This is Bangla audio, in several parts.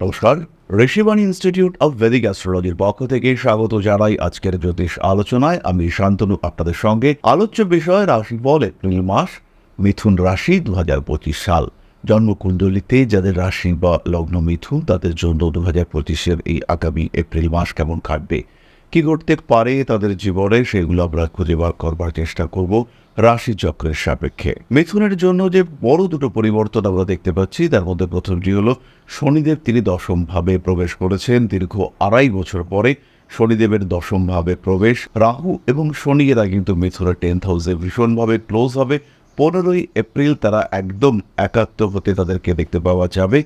নমস্কার, ঋষিবাণী ইনস্টিটিউট অব ভেদিক অ্যাস্ট্রোলজির পক্ষ থেকে স্বাগত জানাই আজকের জ্যোতিষ আলোচনায়। আমি শান্তনু, আপনাদের সঙ্গে আলোচ্য বিষয় রাশি বল এপ্রিল মাস, মিথুন রাশি দু হাজার পঁচিশ সাল। জন্মকুণ্ডলিতে যাদের রাশি বা লগ্ন মিথুন, তাদের জন্য দু হাজার পঁচিশের এই আগামী এপ্রিল মাস কেমন কাটবে? কি করতে পারে তাদের জীবনে সেগুলো আমরা খুঁজে বার করবার চেষ্টা করব রাশি চক্রের সাপেক্ষে। মিথুনের জন্য যে বড় দুটো পরিবর্তন আমরা দেখতে পাচ্ছি, তার মধ্যে প্রথমটি হলো শনিদেব তিনি দশম ভাবে প্রবেশ করেছেন। দীর্ঘ আড়াই বছর পরে শনিদেবের দশম ভাবে প্রবেশ। রাহু এবং শনি এরা কিন্তু মিথুনের টেন্থ হাউসে ভীষণভাবে ক্লোজ হবে। পনেরোই এপ্রিল তারা একদম একাত্ম হতে তাদেরকে দেখতে পাওয়া যাবে।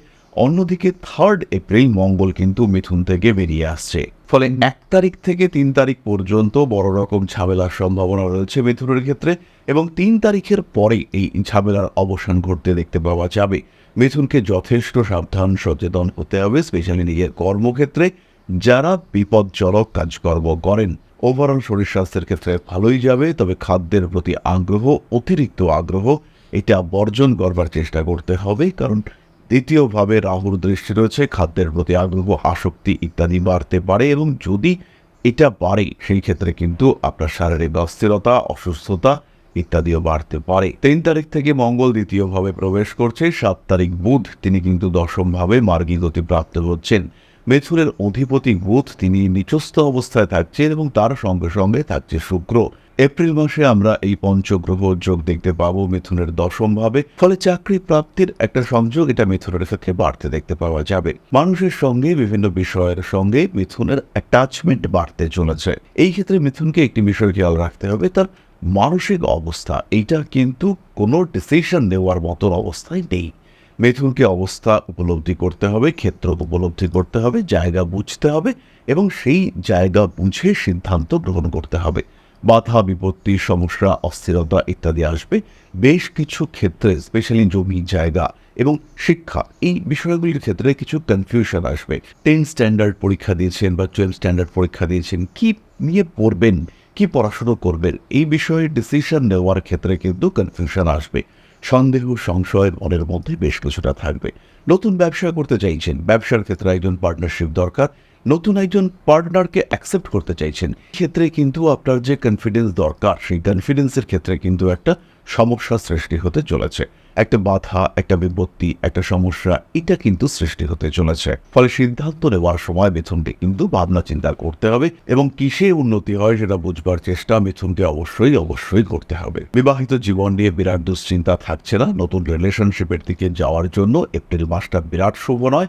অন্যদিকে থার্ড এপ্রিল মঙ্গল কিন্তু মিথুন থেকে বেরিয়ে আসছে। ফলে এক তারিখ থেকে তিন তারিখ পর্যন্ত বড় রকম ঝামেলার সম্ভাবনা রয়েছে মিথুনের ক্ষেত্রে এবং তিন তারিখের পরে এই ঝামেলার অবসান ঘটতে দেখতে পাওয়া যাবে। মিথুনকে যথেষ্ট সাবধান সচেতন হতে হবে স্পেশালি নিজের কর্মক্ষেত্রে যারা বিপজ্জনক কাজকর্ম করেন। ওভারঅল শরীর স্বাস্থ্যের ক্ষেত্রে ভালোই যাবে তবে খাদ্যের প্রতি আগ্রহ অতিরিক্ত আগ্রহ এটা বর্জন করবার চেষ্টা করতে হবে কারণ দ্বিতীয়ভাবে রাহুর দৃষ্টি রয়েছে, খাদ্যের প্রতি আগ্রহ, আসক্তি ইত্যাদি বাড়তে পারে এবং যদি এটা বাড়ে, সেই ক্ষেত্রে কিন্তু আপনার শারীরিক অস্থিরতা, অসুস্থতা ইত্যাদিও বাড়তে পারে। তিন তারিখ থেকে মঙ্গল দ্বিতীয়ভাবে প্রবেশ করছে, সাত তারিখ বুধ তিনি কিন্তু দশমভাবে মার্গী গতি প্রাপ্ত হচ্ছেন। মেথুনের অধিপতি বুধ তিনি নিচস্থ অবস্থায় থাকছেন এবং তার সঙ্গে সঙ্গে থাকছে শুক্র। এপ্রিল মাসে আমরা এই পঞ্চগ্রহ যোগ দেখতে পাবো মিথুনের দশম ভাবে। ফলে চাকরি প্রাপ্তির একটা সংযোগ এটা মিথুনের ক্ষেত্রে বাড়তে দেখতে পাওয়া যাবে। মানুষের সঙ্গে, বিভিন্ন বিষয়ের সঙ্গে মিথুনের অ্যাটাচমেন্ট বাড়তে চলেছে। এই ক্ষেত্রে মিথুনকে একটি বিষয় খেয়াল রাখতে হবে, তার মানসিক অবস্থা। এইটা কিন্তু কোনো ডিসিশন নেওয়ার মতন অবস্থায় নেই। মিথুনকে অবস্থা উপলব্ধি করতে হবে, ক্ষেত্র উপলব্ধি করতে হবে, জায়গা বুঝতে হবে এবং সেই জায়গা বুঝে সিদ্ধান্ত গ্রহণ করতে হবে। বাধা, বিপত্তি, সমস্যা, অস্থিরতা ইত্যাদি আসবে। বেশ কিছু ক্ষেত্রে স্পেশালি জমি, জায়গা এবং শিক্ষা, এই বিষয়গুলির ক্ষেত্রে কিছু কনফিউশন আসবে। টেন স্ট্যান্ডার্ড পরীক্ষা দিয়েছেন বা টুয়েলভ স্ট্যান্ডার্ড পরীক্ষা দিয়েছেন। কি নিয়ে পড়বেন? কি পড়াশুনো করবেন? এই বিষয়ে ডিসিশন নেওয়ার ক্ষেত্রে কিন্তু কনফিউশন আসবে। সন্দেহ সংশয়ের মনের মধ্যে বেশ কিছুটা থাকবে। নতুন ব্যবসা করতে চাইছেন। ব্যবসার ক্ষেত্রে একজন পার্টনারশিপ দরকার। নতুন একজন পার্টনারকে অ্যাকসেপ্ট করতে চাইছেন। ক্ষেত্রে কিন্তু আপনার যে কনফিডেন্স দরকার, সেই কনফিডেন্সের ক্ষেত্রে কিন্তু একটা সমস্যা সৃষ্টি হতে চলেছে। একটা বাধা, একটা বিপত্তি, একটা সমস্যা, এটা কিন্তু সৃষ্টি হতে চলেছে। ফলে সিদ্ধান্ত নেওয়ার সময় মিথুনকে কিন্তু ভাবনা চিন্তা করতে হবে এবং কিসে উন্নতি হয় সেটা বুঝবার চেষ্টা মিথুনকে অবশ্যই অবশ্যই করতে হবে। বিবাহিত জীবন নিয়ে বিরাট দুশ্চিন্তা থাকছে না। নতুন রিলেশনশিপের দিকে যাওয়ার জন্য এপ্রিল মাসটা বিরাট শুভ নয়।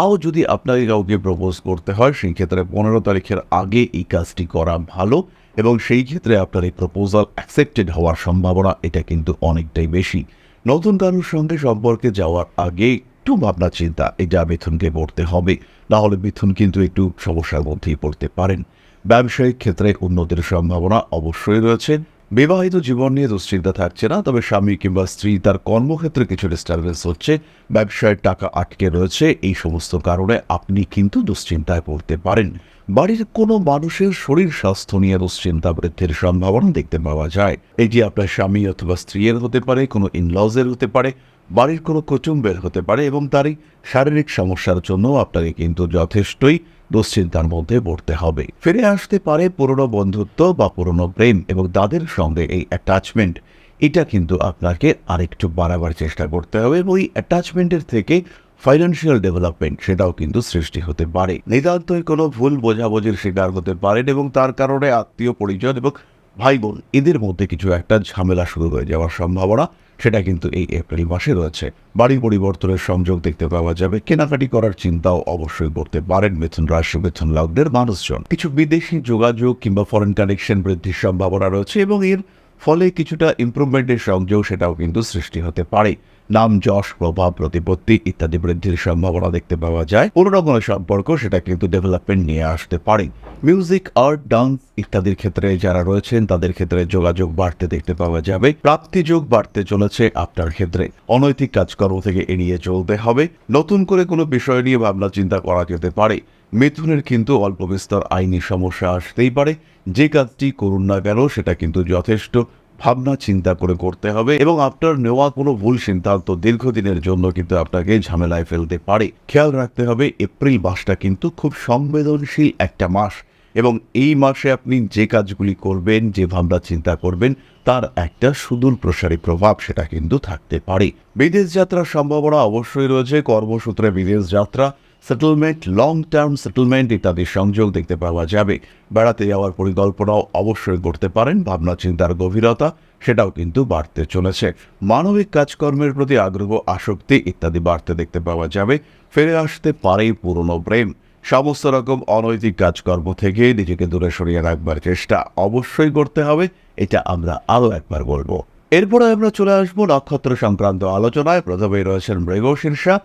তাও যদি আপনাকে কাউকে প্রপোজ করতে হয়, সেই ক্ষেত্রে পনেরো তারিখের আগে এই কাজটি করা ভালো এবং সেই ক্ষেত্রে আপনার এই প্রপোজাল অ্যাকসেপ্টেড হওয়ার সম্ভাবনা এটা কিন্তু অনেকটাই বেশি। নতুন কারোর সঙ্গে সম্পর্কে যাওয়ার আগে একটু ভাবনা চিন্তা এটা মিথুনকে পড়তে হবে, না হলে মিথুন কিন্তু একটু সমস্যার মধ্যেই পড়তে পারেন। ব্যবসায়িক ক্ষেত্রে উন্নতির সম্ভাবনা অবশ্যই রয়েছে। বিবাহিত জীবন নিয়ে দুশ্চিন্তা থাকছে না, তবে স্বামী কিংবা স্ত্রী তার কর্মক্ষেত্রে কিছু ডিস্টারবেন্স হচ্ছে, ব্যবসায় টাকা আটকে রয়েছে, এই সমস্ত কারণে আপনি কিন্তু দুশ্চিন্তায় পড়তে পারেন। বাড়ির কোনো মানুষের শরীর স্বাস্থ্য নিয়ে দুশ্চিন্তা বৃদ্ধির সম্ভাবনা দেখতে পাওয়া যায়। এটি আপনার স্বামী অথবা স্ত্রীর হতে পারে, কোনো ইনলজের হতে পারে বাড়ির কোনো কুটুম্বের হতে পারে এবং তারই শারীরিক সমস্যার জন্য আপনাকে কিন্তু যথেষ্টই দুশ্চিন্তার মধ্যে পড়তে হবে। ফিরে আসতে পারে পুরনো বন্ধুত্ব বা পুরনো প্রেম এবং তাদের সঙ্গে এই অ্যাটাচমেন্ট এটা কিন্তু আপনাকে আরেকটু বাড়াবার চেষ্টা করতে হবে এবং ওই অ্যাটাচমেন্টের থেকে ফাইন্যান্সিয়াল ডেভেলপমেন্ট সেটাও কিন্তু সৃষ্টি হতে পারে। নিতান্তই কোনো ভুল বোঝাবুঝির শিকার হতে পারেন এবং তার কারণে আত্মীয় পরিজন এবং ভাই বোন এদের মধ্যে কিছু একটা ঝামেলা শুরু হয়ে যাওয়ার সম্ভাবনা সেটা কিন্তু এই এপ্রিল মাসে রয়েছে। বাড়ি পরিবর্তনের সংযোগ দেখতে পাওয়া যাবে। কেনাকাটি করার চিন্তাও অবশ্যই করতে পারেন মিথুন রাশি, মিথুন লগ্নের মানুষজন। কিছু বিদেশি যোগাযোগ কিংবা ফরেন কানেকশন বৃদ্ধির সম্ভাবনা রয়েছে এবং এর ফলে কিছুটা ইম্প্রুভমেন্টের সংযোগ সেটাও কিন্তু সৃষ্টি হতে পারে। নাম, যশ, প্রভাব, প্রতিপত্তি ইত্যাদি বৃদ্ধির সম্ভাবনা দেখতে পাওয়া যায়। পুরোনো কোনো সম্পর্ক সেটা কিন্তু ডেভেলপমেন্ট নিয়ে আসতে পারে। মিউজিক আর্ট ডান্স ইত্যাদির ক্ষেত্রে যারা রয়েছেন, তাদের ক্ষেত্রে যোগাযোগ বাড়তে দেখতে পাওয়া যাবে। প্রাপ্তিযোগ বাড়তে চলেছে আপনার ক্ষেত্রে। অনৈতিক কাজকর্ম থেকে এড়িয়ে চলতে হবে। নতুন করে কোনো বিষয় নিয়ে ভাবনা চিন্তা করা যেতে পারে। মিথুনের কিন্তু অল্প বিস্তর আইনি সমস্যা আসতেই পারে। যে কাজটি করুন না কেন, সেটা কিন্তু যথেষ্ট। ভাবনা চিন্তা করে করতে হবে এবং আপনার নেওয়া কোনো ভুল সিদ্ধান্ত দীর্ঘদিনের জন্য কিন্তু আপনাকে ঝামেলায় ফেলতে পারে। খেয়াল রাখতে হবে এপ্রিল মাসটা কিন্তু খুব সংবেদনশীল একটা মাস এবং এই মাসে আপনি যে কাজগুলি করবেন, যে ভাবনা চিন্তা করবেন, তার একটা সুদূর প্রসারী প্রভাব সেটা কিন্তু থাকতে পারে। বিদেশ যাত্রার সম্ভাবনা অবশ্যই রয়েছে। কর্মসূত্রে বিদেশ যাত্রা সেটেলমেন্ট লং টার্ম সেটেলমেন্ট ইত্যাদি সংযোগ দেখতে পাওয়া যাবে। বেড়াতে যাওয়ার পরিকল্পনাও অবশ্যই করতে পারেন, ভাবনা চিন্তার গভীরতা সেটাও কিন্তু বাড়তে চলেছে। মানবিক কাজকর্মের প্রতি আগ্রহ, আসক্তি ইত্যাদি বাড়তে দেখতে পাওয়া যাবে। ফিরে আসতে পারে পুরনো প্রেম। সমস্ত রকম অনৈতিক কাজকর্ম থেকে নিজেকে দূরে সরিয়ে রাখবার চেষ্টা অবশ্যই করতে হবে, এটা আমরা আরও একবার বলব। এরপরে আমরা চলে আসব নক্ষত্র সংক্রান্ত আলোচনায়। প্রথমেই রয়েছেন মৃগশীর্ষা।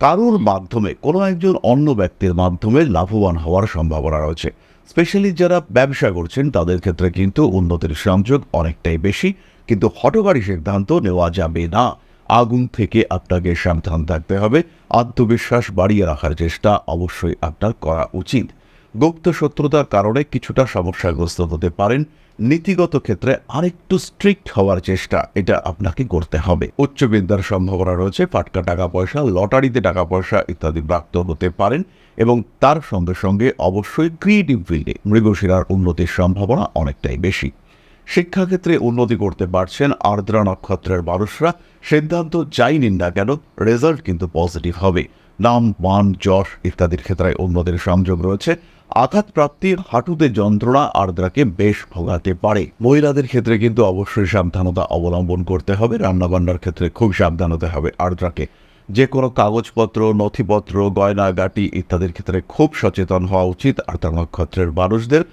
কারুর মাধ্যমে, কোনো একজন অন্য ব্যক্তির মাধ্যমে লাভবান হওয়ার সম্ভাবনা রয়েছে। স্পেশালি যারা ব্যবসা করছেন, তাদের ক্ষেত্রে কিন্তু উন্নতির সংযোগ অনেকটাই বেশি। কিন্তু হটকারী সিদ্ধান্ত নেওয়া যাবে না। আগুন থেকে আপনাকে সাবধান থাকতে হবে। আত্মবিশ্বাস বাড়িয়ে রাখার চেষ্টা অবশ্যই আপনার করা উচিত। গুপ্ত শত্রুতার কারণে কিছুটা সমস্যাগ্রস্ত হতে পারেন। নীতিগত ক্ষেত্রে আরেকটু স্ট্রিক্ট হওয়ার চেষ্টা এটা আপনাকে করতে হবে। উচ্চ বিদ্যার সম্ভাবনা রয়েছে, ফাটকা টাকা পয়সা, লটারিতে টাকা পয়সা ইত্যাদি প্রাপ্ত হতে পারেন এবং তার সঙ্গে সঙ্গে অবশ্যই ক্রিয়েটিভ ফিল্ডে মৃগশিরার উন্নতির সম্ভাবনা অনেকটাই বেশি। শিক্ষাক্ষেত্রে উন্নতি করতে পারছেন আর্দ্রা নক্ষত্রের মানুষরা। সিদ্ধান্ত যাই নিন না কেন রেজাল্ট কিন্তু পজিটিভ হবে। নাম, মান, যশ ইত্যাদির ক্ষেত্রে উন্নতির সংযোগ রয়েছে। আঘাত প্রাপ্তির হাঁটুতে যন্ত্রণা আর্দ্রাকে বেশ ভোগাতে পারে। মহিলাদের ক্ষেত্রে কিন্তু অবশ্যই সাবধানতা অবলম্বন করতে হবে। রান্নাবান্নার ক্ষেত্রে খুব সাবধান হতে হবে আর্দ্রাকে। যে কোনো কাগজপত্র, নথিপত্র গয়নাগাটি ইত্যাদির ক্ষেত্রে খুব সচেতন হওয়া উচিত। আর্দ্রা নক্ষত্রের মানুষদের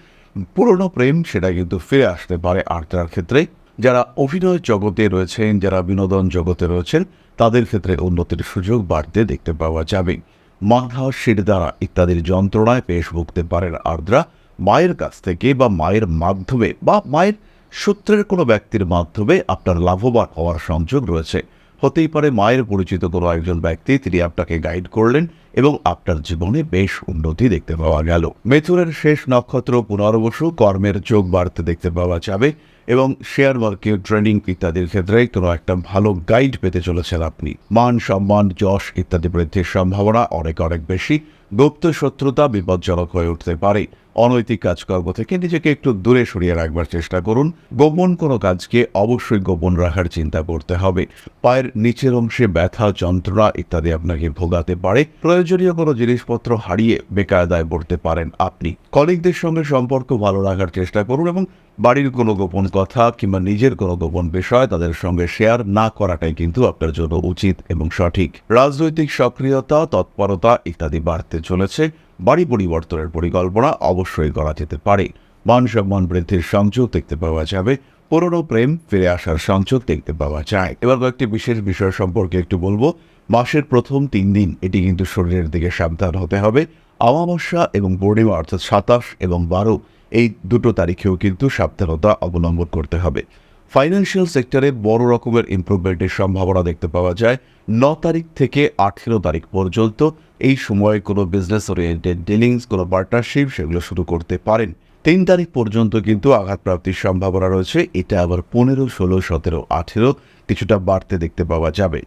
পুরনো প্রেম সেটা কিন্তু ফিরে আসতে পারে আর্দ্রার ক্ষেত্রে। যারা অভিনয় জগতে রয়েছেন, যারা বিনোদন জগতে রয়েছেন, তাদের ক্ষেত্রে উন্নতির সুযোগ বাড়তে দেখতে পাওয়া যাবে। মাথা শিরদাঁড়া ইত্যাদির যন্ত্রণায় পেশ ভুগতে পারেন আর্দ্রা। মায়ের কাছ থেকে বা মায়ের মাধ্যমে বা মায়ের সূত্রের কোনো ব্যক্তির মাধ্যমে আপনার লাভবান হওয়ার সংযোগ রয়েছে। হতেই পারে মায়ের পরিচিত কোনো একজন ব্যক্তি তিনি আপনাকে গাইড করলেন এবং আপনার জীবনে বেশ উন্নতি দেখতে পাওয়া গেল। মেথুরের শেষ নক্ষত্র পুনর্বসু, কর্মের যোগ বাড়তে দেখতে পাওয়া যাবে। এবং শেয়ার মার্কেট ট্রেনিং ইত্যাদির ক্ষেত্রে কোনো একটা ভালো গাইড পেতে চলেছেন আপনি। মান সম্মান, যশ ইত্যাদি বৃদ্ধির সম্ভাবনা অনেক অনেক বেশি। গুপ্ত শত্রুতা বিপজ্জনক হয়ে উঠতে পারে। অনৈতিক কাজকর্ম থেকে নিজেকে একটু দূরে সরিয়ে রাখবার চেষ্টা করুন। গোপন কোনো কাজকে অবশ্যই গোপন রাখার চিন্তা করতে হবে। পায়ের নিচের অংশে ব্যথা, যন্ত্রণা ইত্যাদি আপনাকে ভোগাতে পারে। প্রয়োজনীয় কোনো জিনিসপত্র হারিয়ে বেকায়দায় পড়তে পারেন আপনি। কলিগদের সঙ্গে সম্পর্ক ভালো রাখার চেষ্টা করুন এবং বাড়ির কোনো গোপন কথা কিংবা নিজের কোনো গোপন বিষয় তাদের সঙ্গে শেয়ার না করাটাই কিন্তু আপনার জন্য উচিত এবং সঠিক। রাজনৈতিক সক্রিয়তা, তৎপরতা ইত্যাদি বাড়তে চলেছে। বাড়ি পরিবর্তনের পরিকল্পনা অবশ্যই করা যেতে পারে। মান সম্মান বৃদ্ধির সংযোগ দেখতে পাওয়া যাবে। পুরনো প্রেম ফিরে আসার সংযোগ দেখতে পাওয়া যায়। এবার কয়েকটি বিশেষ বিষয় সম্পর্কে একটু বলব। মাসের প্রথম তিন দিন, এটি কিন্তু শরীরের দিকে সাবধান হতে হবে। অমাবস্যা এবং পূর্ণিমা অর্থাৎ সাতাশ এবং বারো, এই দুটো তারিখেও কিন্তু সাবধানতা অবলম্বন করতে হবে। ফাইন্যান্সিয়াল সেক্টরে বড় রকমের ইমপ্রুভমেন্টের সম্ভাবনা দেখতে পাওয়া যায়। ন তারিখ থেকে আঠেরো তারিখ পর্যন্ত এই সময়ে কোনো বিজনেস ওরিয়েন্টেড ডিলিংস কোনো পার্টনারশিপ সেগুলো শুরু করতে পারেন। তিন তারিখ পর্যন্ত কিন্তু আঘাতপ্রাপ্তির সম্ভাবনা রয়েছে। এটা আবার পনেরো, ষোলো, সতেরো, আঠেরো কিছুটা বাড়তে দেখতে পাওয়া যাবে।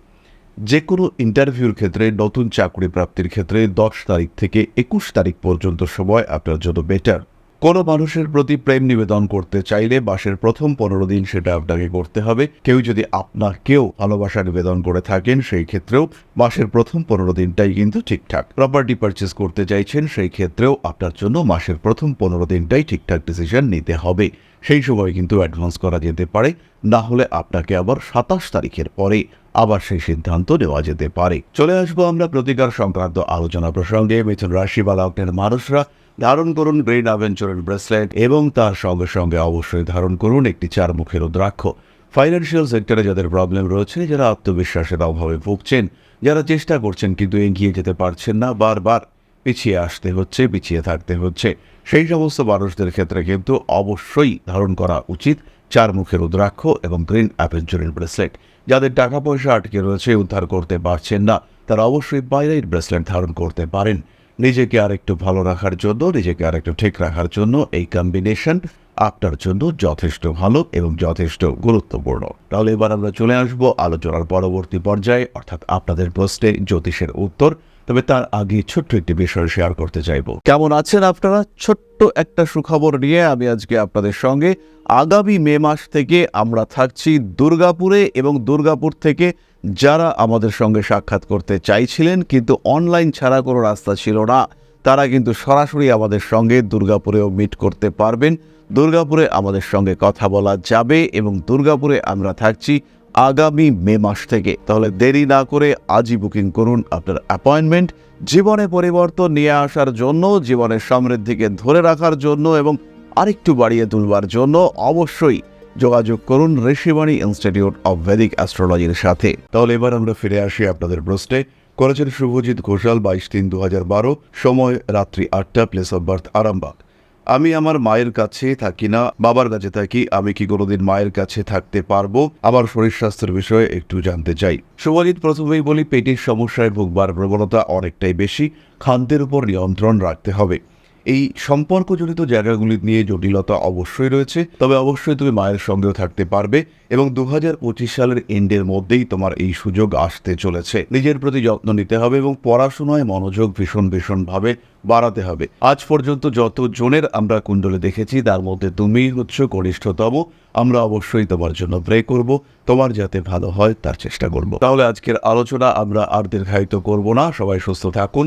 যে কোনো ইন্টারভিউর ক্ষেত্রে, নতুন চাকরি প্রাপ্তির ক্ষেত্রে দশ তারিখ থেকে একুশ তারিখ পর্যন্ত সময় আপনার জন্য বেটার কোনো মানুষের প্রতি প্রেম নিবেদন করতে চাইলে মাসের প্রথম পনেরো দিন সেটা আপনাকে করতে হবে। কেউ যদি আপনাকেও ভালোবাসা নিবেদন করে থাকেন, সেই ক্ষেত্রেও মাসের প্রথম পনেরো দিনটাই কিন্তু ঠিকঠাক। প্রপার্টি পারচেস করতে চাইছেন, সেই ক্ষেত্রেও আপনার জন্য মাসের প্রথম পনেরো দিনটাই ঠিকঠাক ডিসিশন নিতে হবে। সেই সময় কিন্তু অ্যাডভান্স করা যেতে পারে, না হলে আপনাকে আবার সাতাশ তারিখের পরে আবার সেই সিদ্ধান্ত নেওয়া যেতে পারে। চলে আসব আমরা প্রতিকার সংক্রান্ত আলোচনা প্রসঙ্গে। মিথুন রাশি বা লগ্নের মানুষরা ধারণ করুন গ্রেন অ্যাভেঞ্চারের ব্রেসলেট এবং তার সঙ্গে সঙ্গে অবশ্যই ধারণ করুন একটি চার মুখের রুদ্রাক্ষ ফাইন্যান্সিয়াল সেক্টরে যাদের প্রবলেম রয়েছে, যারা আত্মবিশ্বাসের অভাবে ভুগছেন, যারা চেষ্টা করছেন কিন্তু এগিয়ে যেতে পারছেন না, বারবার পিছিয়ে আসতে হচ্ছে, পিছিয়ে থাকতে হচ্ছে। সেই সমস্ত মানুষদের ক্ষেত্রে কিন্তু অবশ্যই ধারণ করা উচিত চার মুখের রুদ্রাক্ষ এবং গ্রিন অ্যাভেঞ্চারের ব্রেসলেট যাদের টাকা পয়সা আটকে রয়েছে, উদ্ধার করতে পারছেন না, তারা অবশ্যই বাইরের ব্রেসলেট ধারণ করতে পারেন। নিজেকে আরেকটু ভালো রাখার জন্য, নিজেকে আরেকটু ঠিক রাখার জন্য এই কম্বিনেশন আপনার জন্য যথেষ্ট ভালো এবং যথেষ্ট গুরুত্বপূর্ণ। তাহলে এবার আমরা চলে আসব আলোচনার পরবর্তী পর্যায়ে, অর্থাৎ আপনাদের প্রশ্নে জ্যোতিষের উত্তর। তবে তার আগে ছোট্ট একটি বিষয় শেয়ার করতে চাইব। কেমন আছেন আপনারা? ছোট্ট একটা সুখবর নিয়ে আমি আজকে আপনাদের সঙ্গে। আগামী মে মাস থেকে আমরা থাকছি দুর্গাপুরে এবং দুর্গাপুর থেকে যারা আমাদের সঙ্গে সাক্ষাৎ করতে চাইছিলেন, কিন্তু অনলাইন ছাড়া কোনো রাস্তা ছিল না, তারা কিন্তু সরাসরি আমাদের সঙ্গে দুর্গাপুরেও মিট করতে পারবেন। দুর্গাপুরে আমাদের সঙ্গে কথা বলা যাবে এবং দুর্গাপুরে আমরা থাকছি আগামী মে মাস থেকে। তাহলে দেরি না করে আজই বুকিং করুন আপনার অ্যাপয়েন্টমেন্ট জীবনে পরিবর্তন নিয়ে আসার জন্য, জীবনের সমৃদ্ধিকে ধরে রাখার জন্য এবং আরেকটু বাড়িয়ে তুলবার জন্য অবশ্যই যোগাযোগ করুন ঋষিবাণী ইনস্টিটিউট অব ভেদিক অ্যাস্ট্রোলজির সাথে। তাহলে এবার আমরা ফিরে আসি আপনাদের প্রশ্নে। করেছেন শুভজিৎ ঘোষাল বাইশ তিন দু হাজার বারো, সময় রাত্রি আটটা প্লেস অফ বার্থ আরামবাগ। আমি আমার মায়ের কাছে থাকি না, বাবার কাছে থাকি, আমি কি কোনোদিন মায়ের কাছে থাকতে পারব? আমার শরীর স্বাস্থ্যের বিষয়ে একটু জানতে চাই। শুভজিৎ, প্রথমেই বলি, পেটের সমস্যায় ভুগবার প্রবণতা অনেকটাই বেশি, খাদ্যের উপর নিয়ন্ত্রণ রাখতে হবে। এই সম্পর্কজনিত জায়গাগুলি নিয়ে জটিলতা অবশ্যই রয়েছে, তবে অবশ্যই তুমি মায়ের সঙ্গেও থাকতে পারবে এবং দু হাজার পঁচিশ সালের এন্ডের মধ্যেই তোমার এই সুযোগ আসতে চলেছে। নিজের প্রতি যত্ন নিতে হবে এবং পড়াশোনায় মনোযোগ ভীষণ ভীষণভাবে বাড়াতে হবে। আজ পর্যন্ত যত জনের আমরা কুণ্ডলে দেখেছি, তার মধ্যে তুমি হচ্ছ কনিষ্ঠতম। আমরা অবশ্যই তোমার জন্য প্রে করব, তোমার যাতে ভালো হয় তার চেষ্টা করব। তাহলে আজকের আলোচনা আমরা আর দীর্ঘায়িত করব না। সবাই সুস্থ থাকুন।